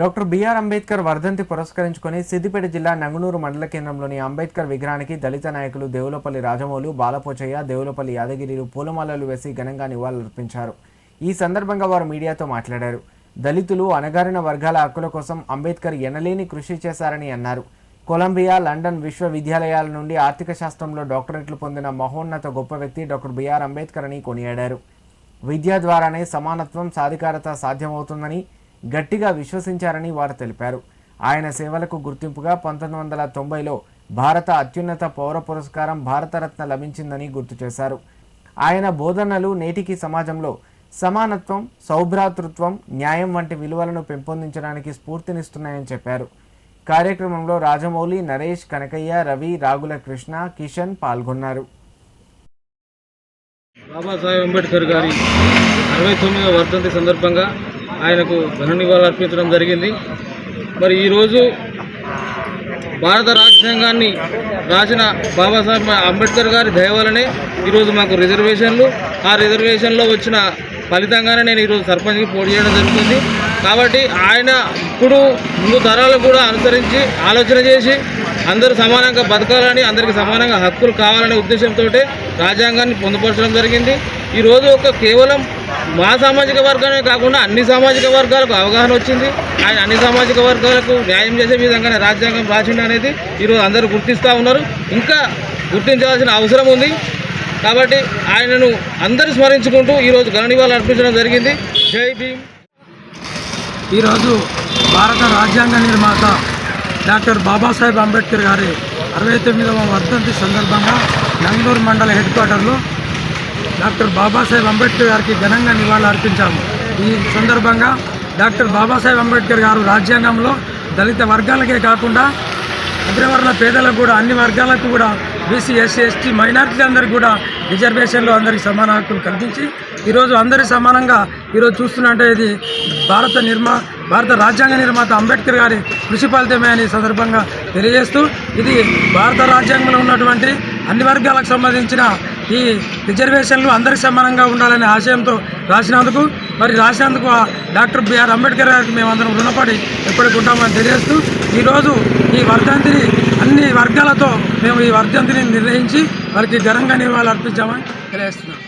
Doctor BR Ambedkar వర్ధంతి పురస్కరించుకొని సిద్దిపేట జిల్లా నంగునూరు మండల కేంద్రంలోని అంబేద్కర్ విగ్రహానికి దళిత నాయకులు దేవులపల్లి రాజమౌలు బాలపోచయ్య దేవులపల్లి యాదగిరిలు పూలమాలలు వేసి ఘనంగా నివాళులర్పించారు. ఈ సందర్భంగా వారు మీడియాతో మాట్లాడారు. దళితులు అణగారిన వర్గాల హక్కుల కోసం అంబేద్కర్ ఎనలేని కృషి చేశారని అన్నారు. కొలంబియా లండన్ విశ్వవిద్యాలయాల నుండి ఆర్థిక శాస్త్రంలో డాక్టరేట్లు పొందిన మహోన్నత గొప్ప వ్యక్తి డాక్టర్ బిఆర్ అంబేద్కర్ అని కొనియాడారు. విద్య ద్వారానే సమానత్వం సాధికారత సాధ్యమవుతుందని గట్టిగా విశ్వసించారని వారు తెలిపారు. ఆయన సేవలకు గుర్తింపుగా పంతొమ్మిది వందల తొంభైలో భారత అత్యున్నత పౌర పురస్కారం భారతరత్న లభించిందని గుర్తు చేశారు. ఆయన బోధనలు నేటికి సమాజంలో సమానత్వం సౌభ్రాతృత్వం న్యాయం వంటి విలువలను పెంపొందించడానికి స్ఫూర్తినిస్తున్నాయని చెప్పారు. కార్యక్రమంలో రాజమౌళి నరేష్ కనకయ్య రవి రాగుల కృష్ణ కిషన్ పాల్గొన్నారు. బాబాసాహెబ్ అంబేద్కర్ గారి అరవై తొమ్మిదవ వర్ధంతి సందర్భంగా ఆయనకు ఘన నివాళులు అర్పించడం జరిగింది. మరి ఈరోజు భారత రాజ్యాంగాన్ని రాసిన బాబాసాహెబ్ అంబేద్కర్ గారి దయవలనే ఈరోజు మాకు రిజర్వేషన్లు ఆ రిజర్వేషన్లో వచ్చిన ఫలితంగానే నేను ఈరోజు సర్పంచ్కి పోటీ చేయడం జరుగుతుంది. కాబట్టి ఆయన ఇప్పుడు ముందు తరాలు కూడా అనుసరించి ఆలోచన చేసి అందరూ సమానంగా బతకాలని అందరికీ సమానంగా హక్కులు కావాలనే ఉద్దేశంతో రాజ్యాంగాన్ని పొందుపరచడం జరిగింది. ఈరోజు ఒక కేవలం మా సామాజిక వర్గమే కాకుండా అన్ని సామాజిక వర్గాలకు అవగాహన వచ్చింది. ఆయన అన్ని సామాజిక వర్గాలకు న్యాయం చేసే విధంగానే రాజ్యాంగం రాసిండు అనేది ఈరోజు అందరూ గుర్తిస్తూ ఉన్నారు. ఇంకా గుర్తించాల్సిన అవసరం ఉంది. కాబట్టి ఆయనను అందరూ స్మరించుకుంటూ ఈరోజు ఘన అర్పించడం జరిగింది. జై భీమ్. ఈరోజు భారత రాజ్యాంగ నిర్మాత డాక్టర్ బాబాసాహెబ్ అంబేద్కర్ గారి అరవై తొమ్మిదవ వర్ధంతి సందర్భంగా నంగూరు మండల హెడ్ క్వార్టర్లో డాక్టర్ బాబాసాహెబ్ అంబేద్కర్ గారికి ఘనంగా నివాళులు అర్పించాము. ఈ సందర్భంగా డాక్టర్ బాబాసాహెబ్ అంబేద్కర్ గారు రాజ్యాంగంలో దళిత వర్గాలకే కాకుండా అగ్రవర్ణ పేదలకు కూడా అన్ని వర్గాలకు కూడా బీసీ ఎస్సీ ఎస్టీ మైనారిటీ అందరికి కూడా రిజర్వేషన్లో అందరికి సమాన హక్కులు కల్పించి ఈరోజు అందరి సమానంగా ఈరోజు చూస్తున్నట్టే ఇది భారత నిర్మా భారత రాజ్యాంగ నిర్మాత అంబేద్కర్ గారి కృషి ఫలితమే అని సందర్భంగా తెలియజేస్తూ ఇది భారత రాజ్యాంగంలో ఉన్నటువంటి అన్ని వర్గాలకు సంబంధించిన ఈ రిజర్వేషన్లు అందరికి సమానంగా ఉండాలనే ఆశయంతో రాసినందుకు మరి రాసినందుకు ఆ డాక్టర్ బిఆర్ అంబేద్కర్ గారికి మేమందరం రుణపడి ఎప్పటికి ఉంటామని తెలియజేస్తూ ఈరోజు ఈ వర్ధంతిని అన్ని వర్గాలతో మేము ఈ వర్ధంతిని నిర్వహించి వారికి ఘనంగా నివాళులు అర్పించామని తెలియజేస్తున్నాం.